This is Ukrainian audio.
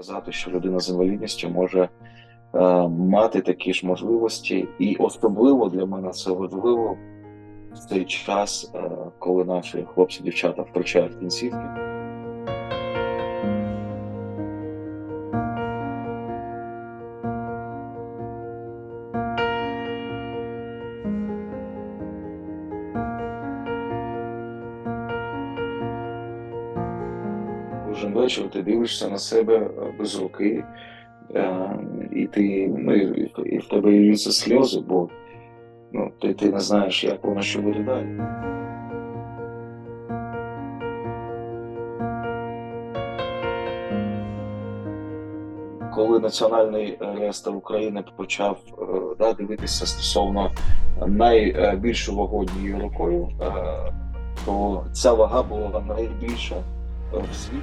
показати, що людина з інвалідністю може е, мати такі ж можливості, і особливо для мене це важливо в цей час, е, коли наші хлопці, дівчата втрачають кінцівки. Кожен вечір ти дивишся на себе е, без руки, е, і ти ну, і, в тебе ліються сльози, бо ну, ти, ти не знаєш, як воно що буде далі. Коли Національний реєстр України почав е, да, дивитися стосовно найбільшою вагонною рукою, то ця вага була найбільша Vamos sim.